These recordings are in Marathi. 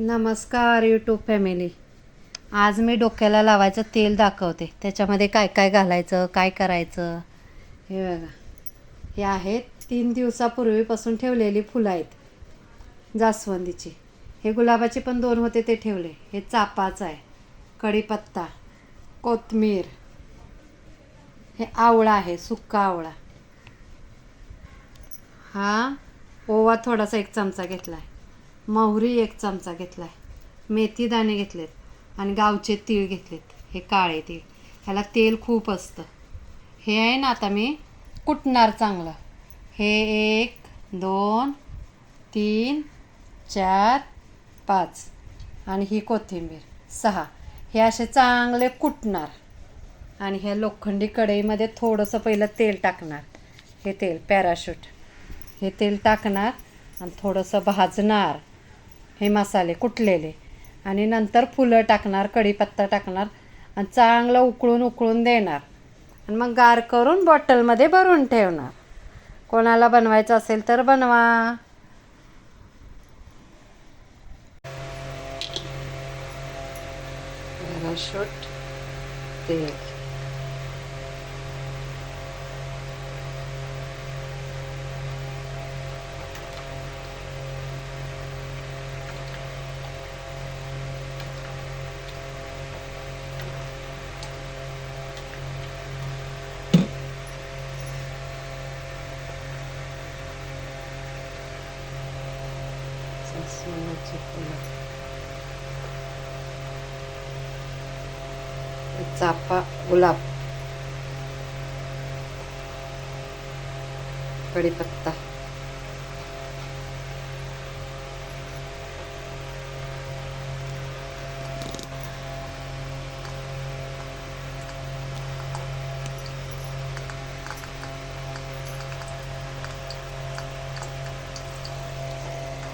नमस्कार यूट्यूब फॅमिली आज मी डोक्याला लावायचं तेल दाखवते. त्याच्यामध्ये काय काय घालायचं काय करायचं? हे बघा. हे आहेत तीन दिवसापूर्वीपासून ठेवलेली फुलं आहेत. जास्वंदीची. हे गुलाबाचे पण दोन होते ते ठेवले. हे चापाचं आहे. कढीपत्ता कोथमीर. हे आवळा आहे सुक्का आवळा. हा ओवा थोडासा एक चमचा घेतला आहे मोहरी एक चमचा घेतला आहे मेथीदाणे घेतलेत आणि गावचे तीळ घेतलेत. हे काळे तीळ. ह्याला तेल खूप असतं. हे आहे ना आता मी कुटणार चांगलं. हे एक दोन तीन चार पाच आणि ही कोथिंबीर. सहा. हे असे चांगले कुटणार. आणि ह्या लोखंडी कढईमध्ये थोडंसं पहिलं तेल टाकणार. हे तेल पॅराशूट. हे तेल टाकणार आणि थोडंसं भाजणार. हे मसाले कुटलेले. आणि नंतर फुलं टाकणार कढीपत्ता टाकणार आणि चांगलं उकळून उकळून देणार. आणि मग गार करून बॉटलमध्ये भरून ठेवणार. कोणाला बनवायचं असेल तर बनवा. पॅराशूट तेल. जास्वंदाची फुलं चाफा गुलाब कढीपत्ता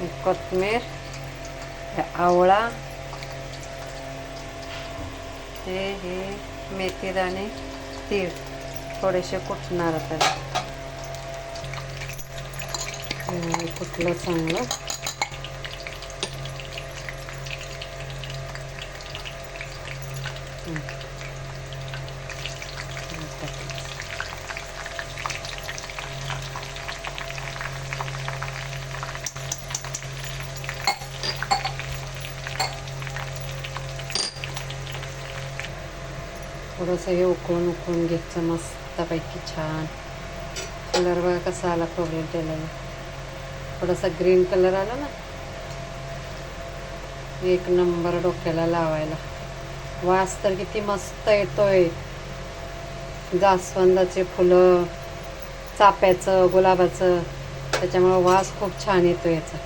कोथमीर आवळा हे हे मेथीदाणे तीळ. थोडेसे कुटणार आता. कुठलं चांगलं? हं. थोडंसं हे उकळून उकळून घ्यायचं मस्तपैकी छान. कलर बघा कसा आला प्रॉब्लेम तेलाला थोडासा ग्रीन कलर आला ना. एक नंबर डोक्याला लावायला. वास तर किती मस्त येतोय. जास्वंदाचे फुलं चाप्याचं गुलाबाचं त्याच्यामुळं वास खूप छान येतो याचा.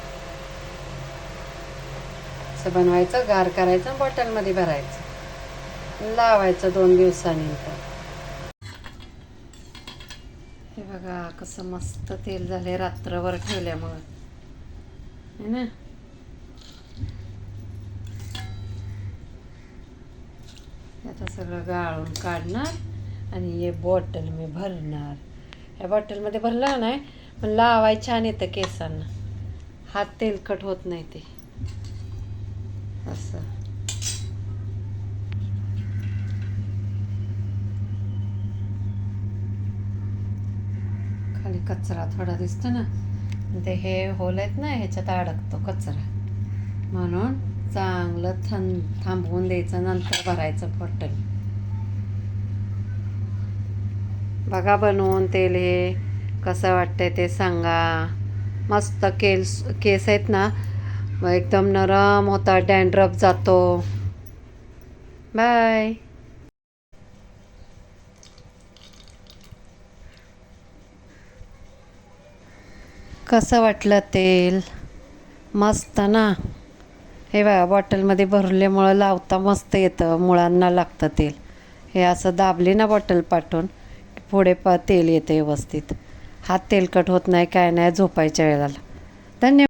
असं बनवायचं गार करायचं बॉटलमध्ये भरायचं. लावायचं दोन दिवसानंतर. हे बघा कसं मस्त तेल झाले रात्रभर ठेवल्यामुळं. है ना? आता सगळं गाळून काढणार आणि हे बॉटल मी भरणार. ह्या बॉटलमध्ये भरलं नाही पण लावाय छान येतं केसांना. हात तेलकट होत नाही ते. असं. आणि कचरा थोडा दिसतो ना ते हे होल आहेत ना ह्याच्यात अडकतो कचरा. म्हणून चांगलं थं थांबवून द्यायचं नंतर भरायचं बॉटल. बघा बनवून तेल हे कसं वाटतंय ते सांगा. मस्त केस केस आहेत ना एकदम नरम होता डँड्रफ जातो. बाय. कसं वाटलं तेल? मस्त ना? हे बघा बॉटलमध्ये भरल्यामुळं लावता मस्त येतं मुळांना लागतं तेल. हे असं दाबली ना बॉटल पाठवून की पुढे प तेल येतं व्यवस्थित. हात तेलकट होत नाही काय नाही झोपायच्या वेळेला. धन्यवाद.